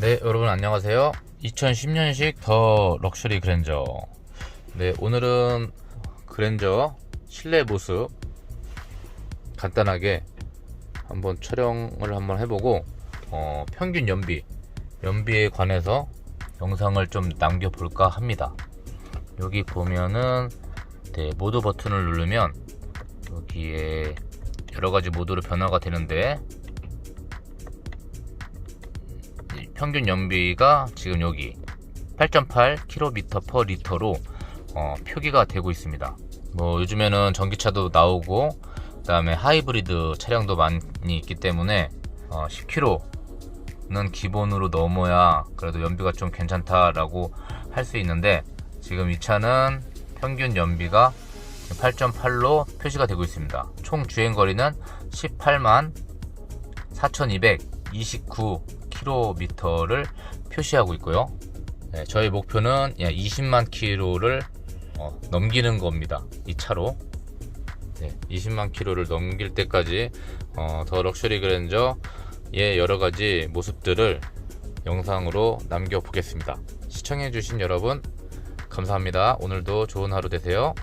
네, 여러분 안녕하세요. 2010년식 더 럭셔리 그랜저. 네, 오늘은 그랜저 실내 모습 간단하게 한번 촬영을 한번 해보고 어, 평균 연비, 연비에 관해서 영상을 좀 남겨볼까 합니다. 여기 보면은 네, 모드 버튼을 누르면 여기에 여러 가지 모드로 변화가 되는데 평균 연비가 지금 여기 8.8km per 리터로 어, 표기가 되고 있습니다. 뭐 요즘에는 전기차도 나오고 그다음에 하이브리드 차량도 많이 있기 때문에 어, 10km는 기본으로 넘어야 그래도 연비가 좀 괜찮다라고 할 수 있는데 지금 이 차는 평균 연비가 8.8로 표시가 되고 있습니다. 총 주행 거리는 18만 4,229km를 표시하고 있고요. 네, 저희 목표는 20만 km를 어, 넘기는 겁니다. 이 차로. 네, 20만 km를 넘길 때까지 어, 더 럭셔리 그랜저의 여러 가지 모습들을 영상으로 남겨보겠습니다. 시청해주신 여러분, 감사합니다. 오늘도 좋은 하루 되세요.